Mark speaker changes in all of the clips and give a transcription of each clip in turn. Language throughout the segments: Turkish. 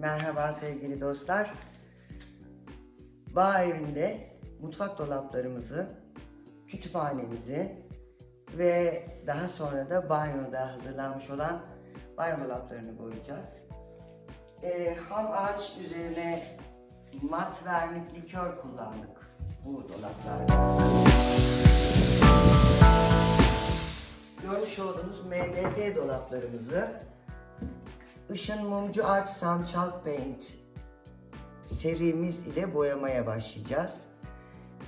Speaker 1: Merhaba sevgili dostlar. Bağ evinde mutfak dolaplarımızı, kütüphanemizi ve daha sonra da banyoda hazırlanmış olan banyo dolaplarını boyayacağız. Ee, ham ağaç üzerine mat vernik likör kullandık bu dolaplarda. Görmüş olduğunuz MDF dolaplarımızı Işın Mumcu Art Sunchalk Paint serimiz ile boyamaya başlayacağız.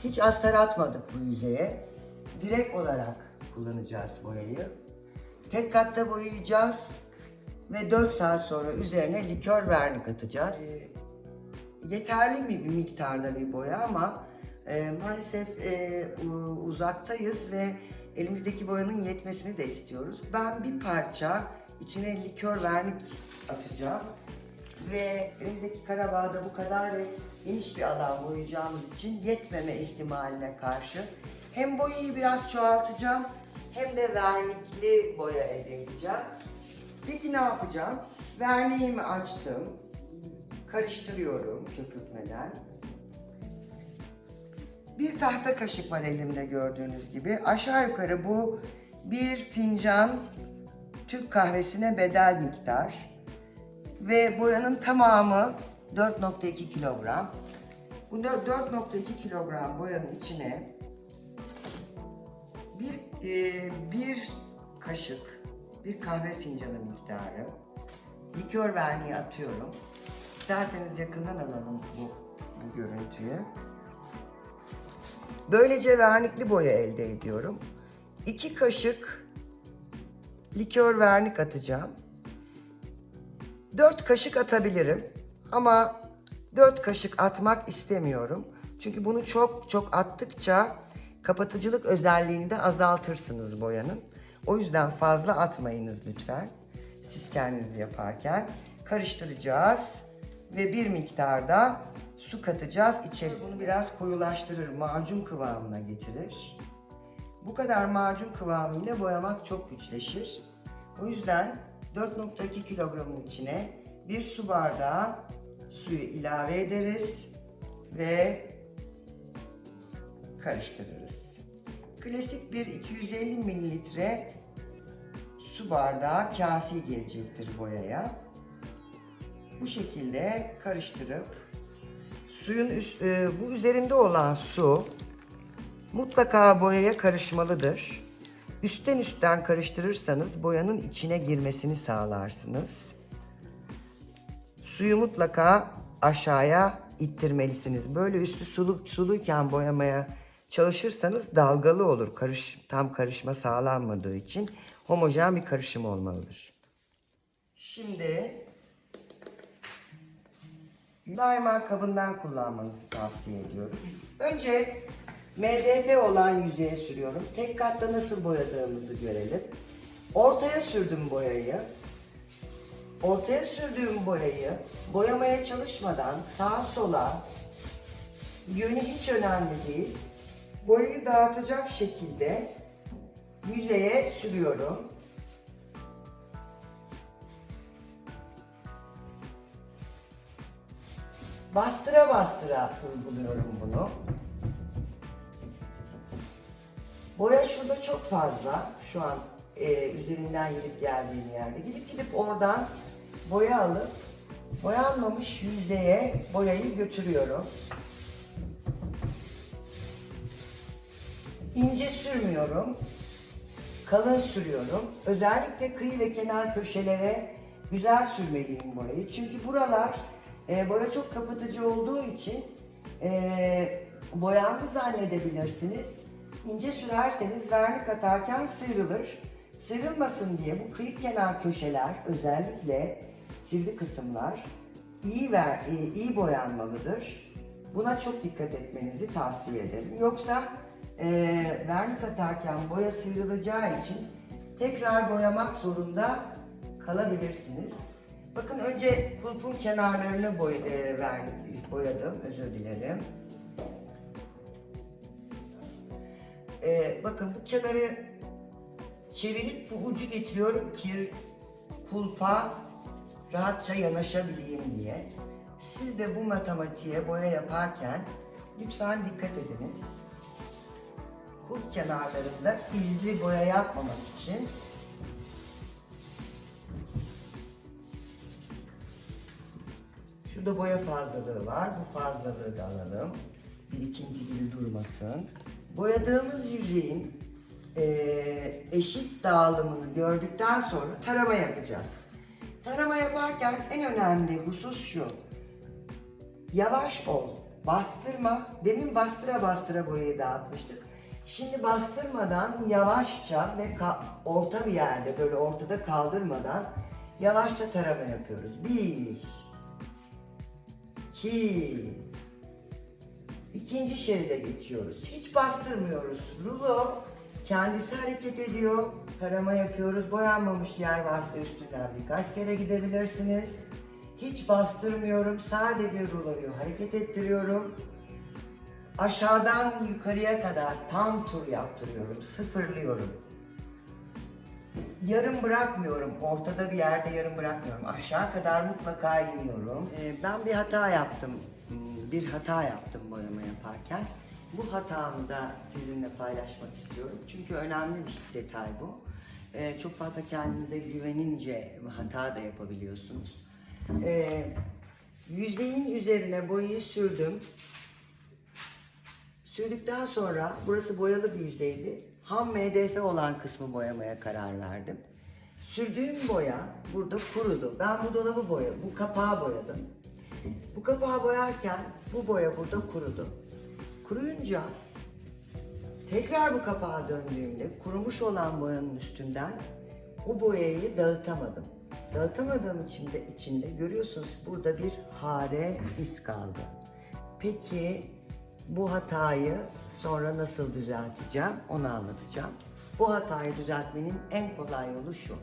Speaker 1: Hiç astar atmadık bu yüzeye. Direkt olarak kullanacağız boyayı. Tek katta boyayacağız ve 4 saat sonra üzerine likör vernik atacağız. Ee, yeterli mi bir miktarda bir boya ama e, maalesef e, uzaktayız ve elimizdeki boyanın yetmesini de istiyoruz. Ben bir parça içine likör vernik atacağım ve elimizdeki karabağda bu kadar ve geniş bir alan boyayacağımız için yetmeme ihtimaline karşı hem boyayı biraz çoğaltacağım hem de vernikli boya elde edeceğim. Peki ne yapacağım? Verniğimi açtım. Karıştırıyorum köpürtmeden. Bir tahta kaşık var elimde gördüğünüz gibi. Aşağı yukarı bu bir fincan Türk kahvesine bedel miktar. Ve boyanın tamamı 4.2 kilogram. Bu da 4.2 kilogram boyanın içine bir, e, bir kaşık, bir kahve fincanı miktarı likör verniği atıyorum. İsterseniz yakından alalım bu, bu görüntüyü. Böylece vernikli boya elde ediyorum. 2 kaşık likör vernik atacağım. 4 kaşık atabilirim ama 4 kaşık atmak istemiyorum. Çünkü bunu çok çok attıkça kapatıcılık özelliğini de azaltırsınız boyanın. O yüzden fazla atmayınız lütfen. Siz kendiniz yaparken karıştıracağız ve bir miktarda su katacağız içerisine. Bunu biraz koyulaştırır, macun kıvamına getirir. Bu kadar macun kıvamıyla boyamak çok güçleşir. O yüzden 4.2 kilogramın içine bir su bardağı suyu ilave ederiz ve karıştırırız. Klasik bir 250 mililitre su bardağı kafi gelecektir boyaya. Bu şekilde karıştırıp suyun üst, e, bu üzerinde olan su mutlaka boyaya karışmalıdır. Üstten üstten karıştırırsanız boyanın içine girmesini sağlarsınız. Suyu mutlaka aşağıya ittirmelisiniz. Böyle üstü sulu, suluyken boyamaya çalışırsanız dalgalı olur. Karış, tam karışma sağlanmadığı için homojen bir karışım olmalıdır. Şimdi daima kabından kullanmanızı tavsiye ediyoruz. Önce MDF olan yüzeye sürüyorum. Tek katta nasıl boyadığımızı görelim. Ortaya sürdüm boyayı. Ortaya sürdüğüm boyayı boyamaya çalışmadan sağa sola yönü hiç önemli değil. Boyayı dağıtacak şekilde yüzeye sürüyorum. Bastıra bastıra uyguluyorum bunu. Boya şurada çok fazla. Şu an e, üzerinden gidip geldiğim yerde. Gidip gidip oradan boya alıp boyanmamış yüzeye boyayı götürüyorum. İnce sürmüyorum. Kalın sürüyorum. Özellikle kıyı ve kenar köşelere güzel sürmeliyim boyayı. Çünkü buralar e, boya çok kapatıcı olduğu için e, boyandı zannedebilirsiniz. İnce sürerseniz vernik atarken sıyrılır. Sıyrılmasın diye bu kıyı kenar köşeler özellikle sivri kısımlar iyi ver, e, iyi boyanmalıdır. Buna çok dikkat etmenizi tavsiye ederim. Yoksa e, vernik atarken boya sıyrılacağı için tekrar boyamak zorunda kalabilirsiniz. Bakın önce kulpun kenarlarını boy, e, vernik, boyadım, özür dilerim. Ee, bakın bu kenarı çevirip bu ucu getiriyorum ki kulpa rahatça yanaşabileyim diye. Siz de bu matematiğe boya yaparken lütfen dikkat ediniz. Kulp kenarlarında izli boya yapmamak için Şurada boya fazlalığı var. Bu fazlalığı da alalım. Birikinti gibi durmasın. Boyadığımız yüzeyin eee, eşit dağılımını gördükten sonra tarama yapacağız. Tarama yaparken en önemli husus şu. Yavaş ol. Bastırma. Demin bastıra bastıra boyayı dağıtmıştık. Şimdi bastırmadan yavaşça ve orta bir yerde böyle ortada kaldırmadan yavaşça tarama yapıyoruz. Bir, iki, ikinci şeride geçiyoruz. Hiç bastırmıyoruz. Rulo kendisi hareket ediyor. Tarama yapıyoruz. Boyanmamış yer varsa üstünden birkaç kere gidebilirsiniz. Hiç bastırmıyorum. Sadece ruloyu hareket ettiriyorum. Aşağıdan yukarıya kadar tam tur yaptırıyorum. Sıfırlıyorum. Yarım bırakmıyorum. Ortada bir yerde yarım bırakmıyorum. Aşağı kadar mutlaka iniyorum. Ee, ben bir hata yaptım. Bir hata yaptım boyama yaparken. Bu hatamı da sizinle paylaşmak istiyorum. Çünkü önemli bir detay bu. Ee, çok fazla kendinize güvenince hata da yapabiliyorsunuz. Ee, yüzeyin üzerine boyayı sürdüm. Sürdükten sonra burası boyalı bir yüzeydi. Ham MDF olan kısmı boyamaya karar verdim. Sürdüğüm boya burada kurudu. Ben bu dolabı boya, bu kapağı boyadım. Bu kapağı boyarken bu boya burada kurudu. Kuruyunca tekrar bu kapağa döndüğümde kurumuş olan boyanın üstünden o boyayı dağıtamadım. Dağıtamadığım için de içinde görüyorsunuz burada bir hare iz kaldı. Peki bu hatayı sonra nasıl düzelteceğim onu anlatacağım. Bu hatayı düzeltmenin en kolay yolu şu.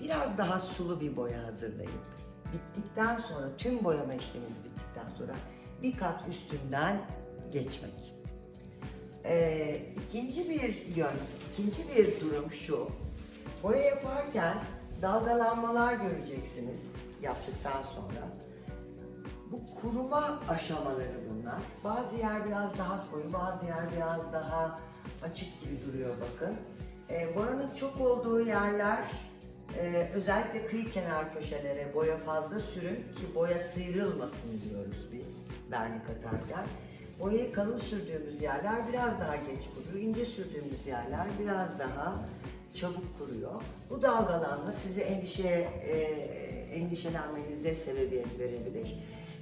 Speaker 1: Biraz daha sulu bir boya hazırlayıp bittikten sonra tüm boyama işleminiz bittikten sonra bir kat üstünden geçmek. Ee, ikinci bir yöntem, ikinci bir durum şu. Boya yaparken dalgalanmalar göreceksiniz yaptıktan sonra. Bu kuruma aşamaları bunlar. Bazı yer biraz daha koyu, bazı yer biraz daha açık gibi duruyor bakın. Ee, boyanın çok olduğu yerler e, özellikle kıyı kenar köşelere boya fazla sürün ki boya sıyrılmasın diyoruz biz vernik atarken. Boyayı kalın sürdüğümüz yerler biraz daha geç kuruyor. ince sürdüğümüz yerler biraz daha çabuk kuruyor. Bu dalgalanma sizi endişeye, e, endişelenmenize sebebiyet verebilir.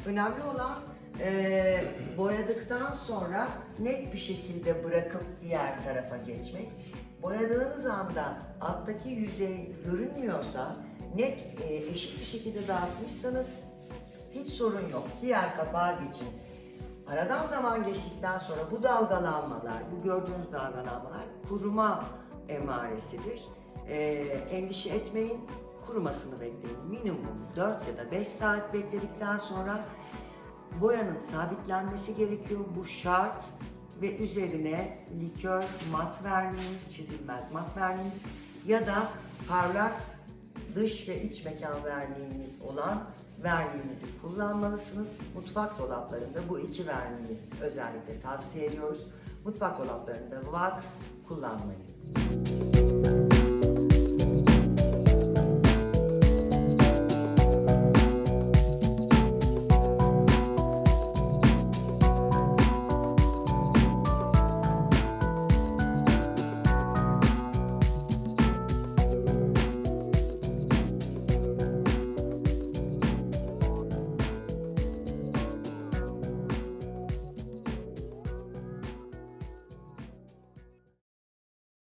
Speaker 1: Önemli olan e, boyadıktan sonra net bir şekilde bırakıp diğer tarafa geçmek. Boyadığınız anda alttaki yüzey görünmüyorsa net e, eşit bir şekilde dağıtmışsanız hiç sorun yok. Diğer kapağa geçin. Aradan zaman geçtikten sonra bu dalgalanmalar, bu gördüğünüz dalgalanmalar kuruma emaresidir. Ee, endişe etmeyin, kurumasını bekleyin. Minimum 4 ya da 5 saat bekledikten sonra boyanın sabitlenmesi gerekiyor. Bu şart ve üzerine likör mat vermeniz, çizilmez mat vermeniz ya da parlak dış ve iç mekan verniğiniz olan verniğinizi kullanmalısınız. Mutfak dolaplarında bu iki verniği özellikle tavsiye ediyoruz. Mutfak dolaplarında wax kullanmayınız.